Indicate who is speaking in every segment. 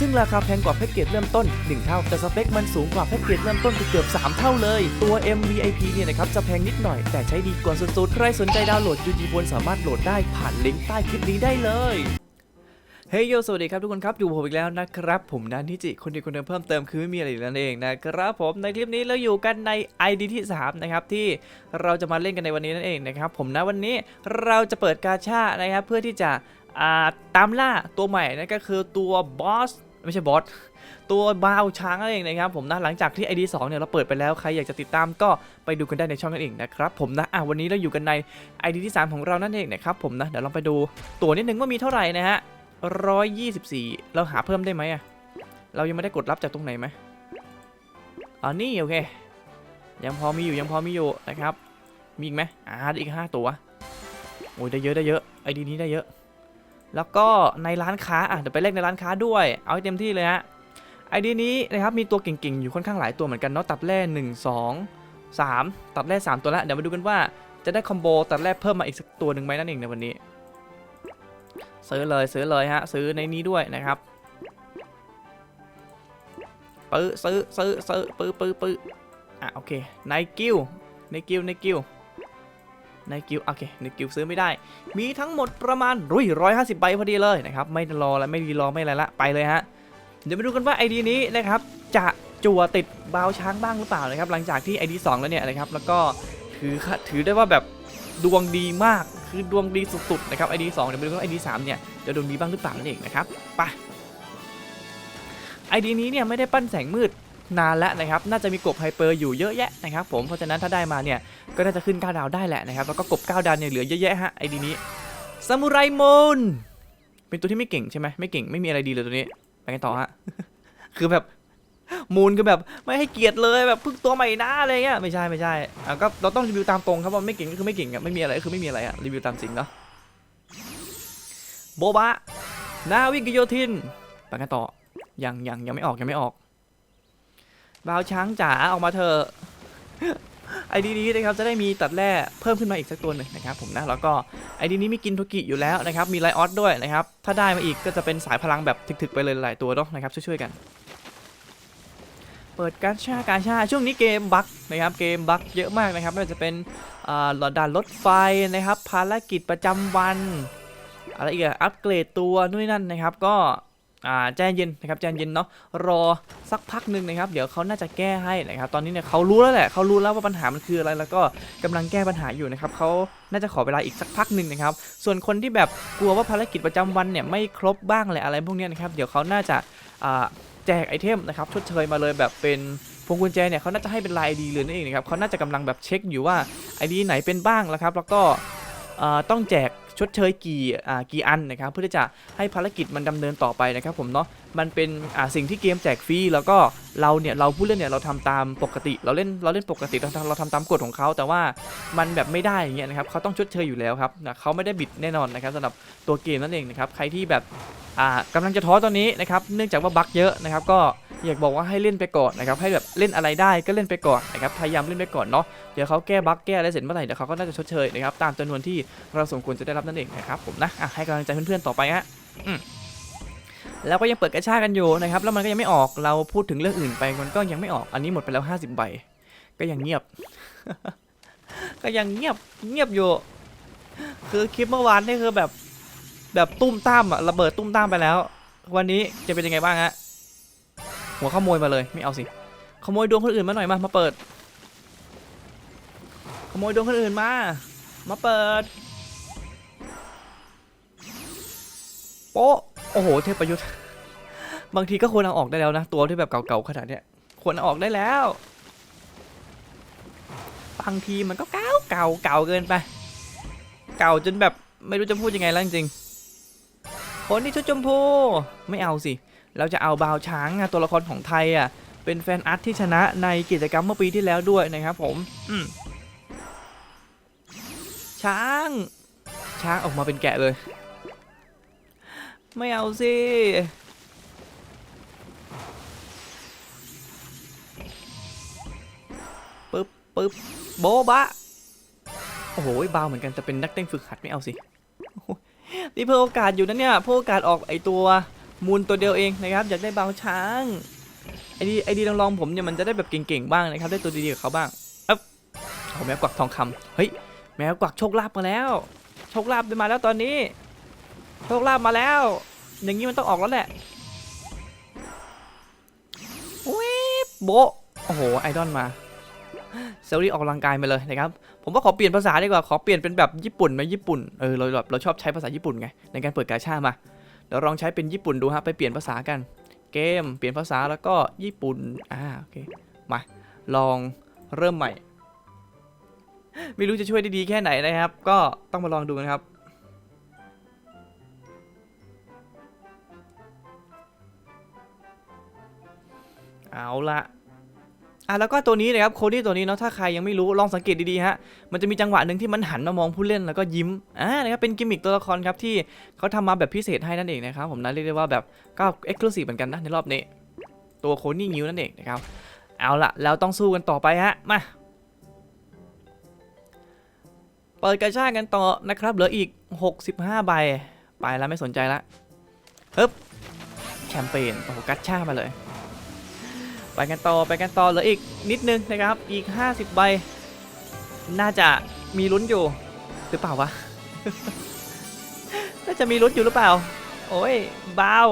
Speaker 1: ซึ่งราคาแพงกว่าแพ็กเกจเริ่มต้น 1 เท่า แต่สเปคมันสูงกว่าแพ็กเกจเริ่มต้นเกือบ3 เท่าเลย ตัว MVIP เนี่ยนะครับจะแพงนิดหน่อย แต่ใช้ดีกว่าสุดๆ ใครสนใจดาวน์โหลด UG Phone สามารถโหลดได้ผ่านลิงก์ใต้คลิปนี้ได้เลยเฮ้ยโยสวัสดีครับทุกคนครับ อยู่ผมอีกแล้วนะครับ ผมนันทิจิคนเดียวคนเดิมเพิ่มเติมคือไม่มีอะไรนั่นเองนะครับผมในคลิปนี้เราอยู่กันใน ID ที่ 3 นะครับ ที่เราจะมาเล่นกันในวันนี้นั่นเองนะครับ ผมนะวันนี้เราจะเปิดกาชานะครับ เพื่อที่จะตามล่าตัวใหม่นั่นก็คือตัวบอส ไม่ใช่บอสตัวบาวช้างนั่นเองนะครับผมนะหลังจากที่ ID 2เนี่ยเราเปิดไปแล้วใครอยากจะติดตามก็ไปดูกันได้ในช่องนั่นเองนะครับผมนะอะวันนี้เราอยู่กันใน ID ที่ 3 ของเรานั่นเองนะครับผมนะเดี๋ยวลองไปดูตัวนิดนึงว่ามีเท่าไหร่นะฮะร้อยยี่สิบสี่เราหาเพิ่มได้ไหมอะเรายังไม่ได้กดรับจากตรงไหนไหมอ๋อนี่โอเค ยังพอมีอยู่ยังพอมีอยู่นะครับมีอีกไหมอ่าได้อีกห้าตัวโอ้ยได้เยอะได้เยอะไอดีนี้ได้เยอะ แล้วก็ในร้านค้าอะเดี๋ยวไปเลขในร้านค้าด้วย เอาให้เต็มที่เลยฮะไอเดียนี้นะครับมีตัวเก่งๆอยู่ค่อนข้างหลายตัวเหมือนกันเนาะตัดแร่หนึ่งสองสามตัดแร่สามตัวละเดี๋ยวมาดูกันว่าจะได้คอมโบตัดแร่เพิ่มมาอีกสักตัวหนึ่งไหมนั่นเองในวันนี้ ซื้อเลยซื้อเลยฮะซื้อในนี้ด้วยนะครับปื้อซื้อซื้อซื้อปื้อปื้อปื้ออะโอเคในกิวในกิวในกิว ในกิวโอเคในกิวซื้อไม่ได้ มีทั้งหมดประมาณรุ่ยร้อยห้าสิบใบพอดีเลยนะครับไม่รอแล้วไม่รีรอไม่อะไรละไปเลยฮะเดี๋ยวไปดูกันว่าไอดีนี้นะครับจะจั่วติดบาวช้างบ้างหรือเปล่านะครับหลังจากที่ไอดีสองแล้วเนี่ยนะครับแล้วก็ถือถือได้ว่าแบบดวงดีมากคือดวงดีสุดๆนะครับ ID 2เดี๋ยวไปดูว่า ID 3เนี่ยจะดวงดีบ้างหรือเปล่านั่นเองนะครับไป ID นี้เนี่ยไม่ได้ปั้นแสงมืด นานแล้วนะครับ น่าจะมีกบไฮเปอร์อยู่เยอะแยะนะครับผม เพราะฉะนั้นถ้าได้มาเนี่ย ก็น่าจะขึ้น 9 ดาวได้แหละนะครับ แล้วก็กบ 9 ดาวเนี่ยเหลือเยอะแยะฮะ ID นี้ซามูไรมอนเป็นตัวที่ไม่เก่งใช่ไหมไม่เก่งไม่มีอะไรดีเลยตัวนี้ไปกันต่อฮะ คือแบบมูลคือแบบไม่ให้เกียรติเลยแบบเพิ่งตัวใหม่นะอะไรเงี้ยไม่ใช่ไม่ใช่อะก็เราต้องรีวิวตามตรงครับว่าไม่เก่งก็คือไม่เก่งอะไม่มีอะไรก็คือไม่มีอะไรอะรีวิวตามจริงเนาะโบบะนาวิกโยธินไปกันต่อยังยังยังไม่ออกยังไม่ออก บาวช้างจ๋าออกมาเถอะไอดีนี้นะครับจะได้มีตัดแร่เพิ่มขึ้นมาอีกสักตัวหนึ่งนะครับผมนะแล้วก็ไอดีนี้มีกินโทกิอยู่แล้วนะครับมีไลออสด้วยนะครับถ้าได้มาอีกก็จะเป็นสายพลังแบบถึกๆไปเลยหลายตัวเนาะนะครับช่วยๆกัน เปิดการชาการชาช่วงนี้เกมบั๊กนะครับเกมบั๊กเยอะมากนะครับไม่ว่าจะเป็นหลอดด่านรถไฟนะครับภารกิจประจำวันอะไรอีกอะอัปเกรดตัวนู่นนนั่นนะครับ ก็ อ่าใจเย็นนะครับใจเย็นเนาะรอสักพักหนึ่งนะครับ เดี๋ยวเขาน่าจะแก้ให้นะครับ ตอนนี้เนี่ยเขารู้แล้วแหละเขารู้แล้วว่าปัญหามันคืออะไร แล้วก็กำลังแก้ปัญหาอยู่นะครับเขาน่าจะขอเวลาอีกสักพักหนึ่งนะครับ ส่วนคนที่แบบกลัวว่าภารกิจประจำวันเนี่ยไม่ครบบ้างอะไรอะไรพวกนี้นะครับ เดี๋ยวเขาน่าจะอ่าแจกไอเทมนะครับชดเชยมาเลยแบบเป็นพวงกุญแจเนี่ยเขาน่าจะให้เป็นลายไอดีเลยนั่นเองนะครับเขาน่าจะกำลังแบบเช็คอยู่ว่าไอดีไหนเป็นบ้างแล้วครับ แล้วก็อ่อต้องแจก ชดเชยกี่อ่ากี่อันนะครับเพื่อที่จะให้ภารกิจมันดำเนินต่อไปนะครับผมเนาะมันเป็นอ่าสิ่งที่เกมแจกฟรีแล้วก็เราเนี่ยเราผู้เล่นเนี่ยเราทำตามปกติ เราเล่นเราเล่นปกติเราทำเราทำตามกฎของเขา แต่ว่ามันแบบไม่ได้อย่างเงี้ยนะครับเขาต้องชดเชยอยู่แล้วครับนะเขาไม่ได้บิดแน่นอนนะครับสำหรับตัวเกมนั่นเองนะครับใครที่แบบอ่ากำลังจะท้อตอนนี้นะครับเนื่องจากว่าบั๊กเยอะนะครับก็ อยากบอกว่าให้เล่นไปก่อนนะครับให้แบบเล่นอะไรได้ก็เล่นไปก่อนนะครับพยายามเล่นไปก่อนเนาะเดี๋ยวเขาแก้บั๊กแก้อะไรเสร็จเมื่อไหร่เดี๋ยวเขาก็น่าจะชดเชยนะครับตามจำนวนที่เราสมควรจะได้รับนั่นเองนะครับผมนะอะให้กำลังใจเพื่อนๆต่อไปฮะแล้วก็ยังเปิดกระชากันอยู่นะครับแล้วมันก็ยังไม่ออกเราพูดถึงเรื่องอื่นไปมันก็ยังไม่ออกอันนี้หมดไปแล้ว 50 ใบ ก็ยังเงียบ ก็ยังเงียบเงียบอยู่ คือคลิปเมื่อวานนี่คือแบบแบบตุ้มตามอะระเบิดตุ้มตามไปแล้ว วันนี้จะเป็นยังไงบ้างฮะ หัวขโมยมาเลยไม่เอาสิขโมยดวงคนอื่นมาหน่อยมามาเปิด ขโมยดวงคนอื่นมา มาเปิดโป๊ะโอ้โหเทพประยุทธ์บางทีก็ควรเอาออกได้แล้วนะ ตัวที่แบบเก่าๆขนาดเนี้ยควรเอาออกได้แล้วบางทีมันก็เก่าเก่าเก่าเกินไป เก่าจนแบบไม่รู้จะพูดยังไงแล้วจริงๆคนที่ชุดชมพูไม่เอาสิ เราจะเอาบาวช้างอะตัวละครของไทยอะเป็นแฟนอาร์ตที่ชนะในกิจกรรมเมื่อปีที่แล้วด้วยนะครับผมอืมช้างช้างออกมาเป็นแกะเลย ไม่เอาสิปึ๊บปึ๊บโบบะโอ้โหบาวเหมือนกันแต่เป็นนักเต้นฝึกหัดไม่เอาสินี่เพิ่มโอกาสอยู่นะเนี่ยเพิ่มโอกาสออกไอตัว มูลตัวเดียวเองนะครับอยากได้บาวช้างไอดีไอดีลองๆผมเนี่ยมันจะได้แบบเก่งๆบ้างนะครับได้ตัวดีๆกับเขาบ้างเอ๊บโอ้แมวกวักทองคำเฮ้ยแมวกวักโชคลาภมาแล้วโชคลาภมาแล้วตอนนี้โชคลาภมาแล้ว อย่างนี้มันต้องออกแล้วแหละวิบโบโอ้โหไอดอลมาเซลลี่ออกกำลังกายมาเลยนะครับ ผมว่าขอเปลี่ยนภาษาดีกว่า ขอเปลี่ยนเป็นแบบญี่ปุ่นไหมญี่ปุ่น เออเราแบบเราชอบใช้ภาษาญี่ปุ่นไง ในการเปิดกาชามา เดี๋ยวลองใช้เป็นญี่ปุ่นดูฮะไปเปลี่ยนภาษากัน เกมเปลี่ยนภาษาแล้วก็ญี่ปุ่นอ่าโอเคมาลองเริ่มใหม่ ไม่รู้จะช่วยได้ดีแค่ไหนนะครับ ก็ต้องมาลองดูนะครับเอาละ อะแล้วก็ตัวนี้นะครับโคดี้ตัวนี้เนาะถ้าใครยังไม่รู้ลองสังเกตดีๆฮะมันจะมีจังหวะหนึ่งที่มันหันมามองผู้เล่นแล้วก็ยิ้มอ่านะครับเป็นกิมมิคตัวละครครับที่เขาทำมาแบบพิเศษให้นั่นเองนะครับผมนะเรียกได้ว่าแบบก็เอ็กซ์คลูซีฟเหมือนกันนะในรอบนี้ ตัวโคนี่งิวนั่นเองนะครับเอาละแล้วต้องสู้กันต่อไปฮะมาเปิดกระชากกันต่อนะครับเหลืออีก 65 ใบไปแล้วไม่สนใจละฮึบแชมเปญโอ้โหกัชชามาเลย ไปกันต่อไปกันต่อเหลืออีกนิดนึงนะครับ อีก 50 ใบ น่าจะมีลุ้นอยู่หรือเปล่าวะ น่าจะมีลุ้นอยู่หรือเปล่า โอ้ยบาว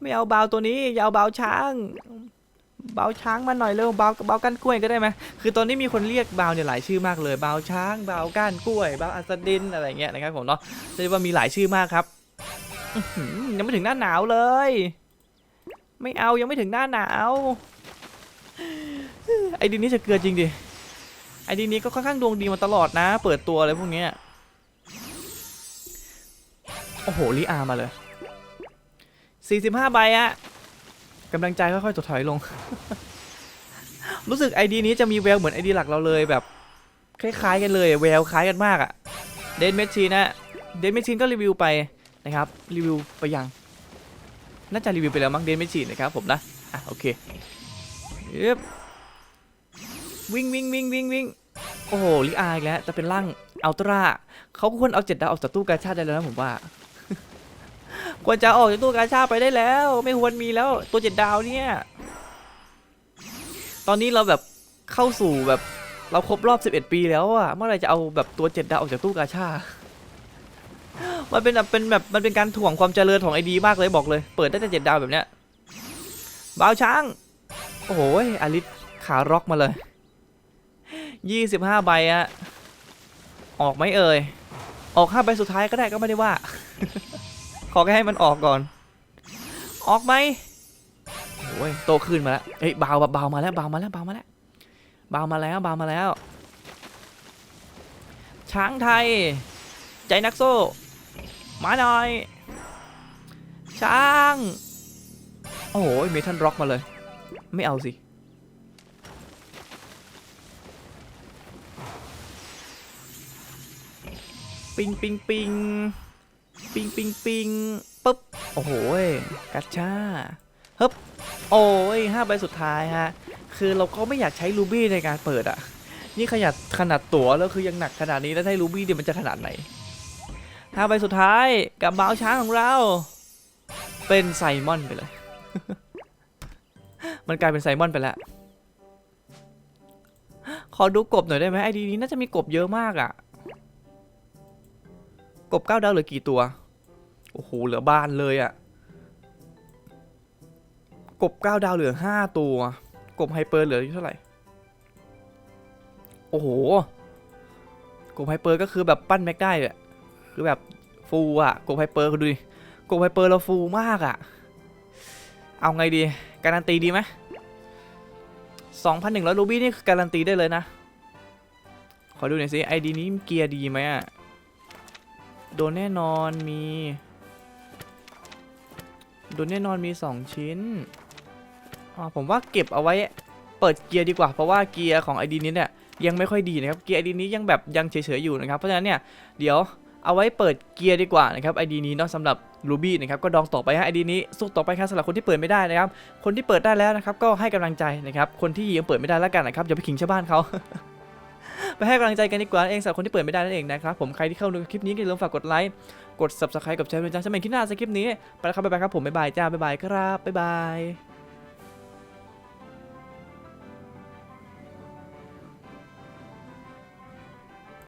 Speaker 1: ไม่เอาบาวตัวนี้อย่าเอาบาวช้างบาวช้างมาหน่อยเร็วบาวบาวก้านกล้วยก็ได้ไหมคือตอนนี้มีคนเรียกบาวเนี่ยหลายชื่อมากเลยบาวช้างบาวก้านกล้วยบาวอัสดินอะไรเงี้ยนะครับผมเนาะเรียกว่ามีหลายชื่อมากครับยังไม่ถึงหน้าหนาวเลย ไม่เอายังไม่ถึงหน้าหนาวไอดีนี้จะเกลือจริงดิไอดีนี้ก็ค่อนข้างดวงดีมาตลอดนะ เปิดตัวอะไรพวกนี้โอ้โหลีอาร์มาเลย 45 ใบอะกำลังใจค่อยๆถดถอยลง รู้สึกไอดีนี้จะมีแววเหมือนไอดีหลักเราเลยแบบ คล้ายๆกันเลยแววคล้ายกันมากอะเดนเมชชีนะเดนเมชชีนก็รีวิวไปนะครับ รีวิวไปยัง น่าจะรีวิวไปแล้วมั้งเดนไม่ฉีดนะครับผมนะอะโอเคเย็บวิ่งวิ่งวิ่งวิ่งวิ่งโอ้โหลิอาอีกแล้วจะเป็นร่างอัลตร้าเขาควรเอาเจ็ดดาวออกจากตู้กาชาดได้แล้วนะผมว่า ควรจะออกจากตู้กาชาไปได้แล้ว ไม่ควรมีแล้วตัวเจ็ดดาวเนี่ยตอนนี้เราแบบเข้าสู่แบบเราครบรอบ 11 ปีแล้วอะเมื่อไรจะเอาแบบตัวเจ็ดดาวออกจากตู้กาชา มันเป็นแบบเป็นแบบมันเป็นการถ่วงความเจริญของไอดีมากเลยบอกเลย เปิดได้แต่เจ็ดดาวแบบเนี้ยบาวช้าง โอ้โหอลิสขาร็อกมาเลยยี่สิบห้าใบอะออกไหมเอ่ย ออกห้าใบสุดท้ายก็ได้ก็ไม่ได้ว่า ขอแค่ให้มันออกก่อน ออกไหมโอ้ยโตขึ้นมาแล้วเฮ้ยบาวบาวมาแล้วบาวมาแล้วบาวมาแล้วบาวมาแล้วบาวมาแล้ว ช้างไทย ใจนักโซ่ มาหน่อย ช้าง โอ้โหเมทัลร็อกมาเลย ไม่เอาสิปิงปิงปิงปิงปิงปิงปึ๊บ โอ้โหกัชชาฮึบโอ้ยห้าใบสุดท้ายฮะ คือเราก็ไม่อยากใช้รูบี้ในการเปิดอะ นี่ขนาดขนาดตั๋วแล้วคือยังหนักขนาดนี้แล้วให้รูบี้เดี๋ยวมันจะขนาดไหน ห้าใบสุดท้ายกับบ่าวช้างของเรา เป็นไซมอนไปเลย มันกลายเป็นไซมอนไปแล้ว ขอดูกบหน่อยได้ไหมไอดีนี้น่าจะมีกบเยอะมากอะ่ะ กบเก้าดาวเหลือกี่ตัว โอ้โห เหลือบ้านเลยอะ่ะ กบเก้าดาวเหลือห้าตัว กบไฮเปอร์เหลืออยู่เท่าไหร่ โอ้โห กบไฮเปอร์ก็คือแบบปั้นแม็กได้อะ คือแบบฟูอะกไฮเปอร์คุณดูดิโกไฮเปอร์เราฟูมากอะเอาไงดี การันตีดีไหมสองพันหนึ่งร้อยรูบี้นี่คือการันตีได้เลยนะ ขอดูหน่อยสิไอดีนี้เกียร์ดีไหมอะโดนแน่นอนมีโดนแน่นอนมี 2 ชิ้นอ๋อผมว่าเก็บเอาไว้เปิดเกียร์ดีกว่า เพราะว่าเกียร์ของไอดีนี้เนี่ยยังไม่ค่อยดีนะครับ เกียร์ไอดีนี้ยังแบบยังเฉยๆอยู่นะครับ เพราะฉะนั้นเนี่ยเดี๋ยว เอาไว้เปิดเกียร์ดีกว่านะครับไอดีนี้เนาะสำหรับ Ruby นะครับก็ดองต่อไปฮะไอดีนี้สู้ต่อไปครับสำหรับคนที่เปิดไม่ได้นะครับ คนที่เปิดได้แล้วนะครับก็ให้กำลังใจนะครับ คนที่ยังเปิดไม่ได้แล้วกันนะครับอย่าไปขิงชาวบ้านเขาไปให้กำลังใจกันดีกว่าเองสำหรับคนที่เปิดไม่ได้นั่นเองนะครับผมใครที่เข้าดูคลิปนี้ก็อย่าลืมฝากกดไลค์กด subscribe กับแชร์เป็นจ้าสมัยคลิปหน้าสคลิปนี้ไปแล้วครับบ๊ายบายครับผมบ๊ายบายจ้าบ๊ายบายครับบ๊ายบาย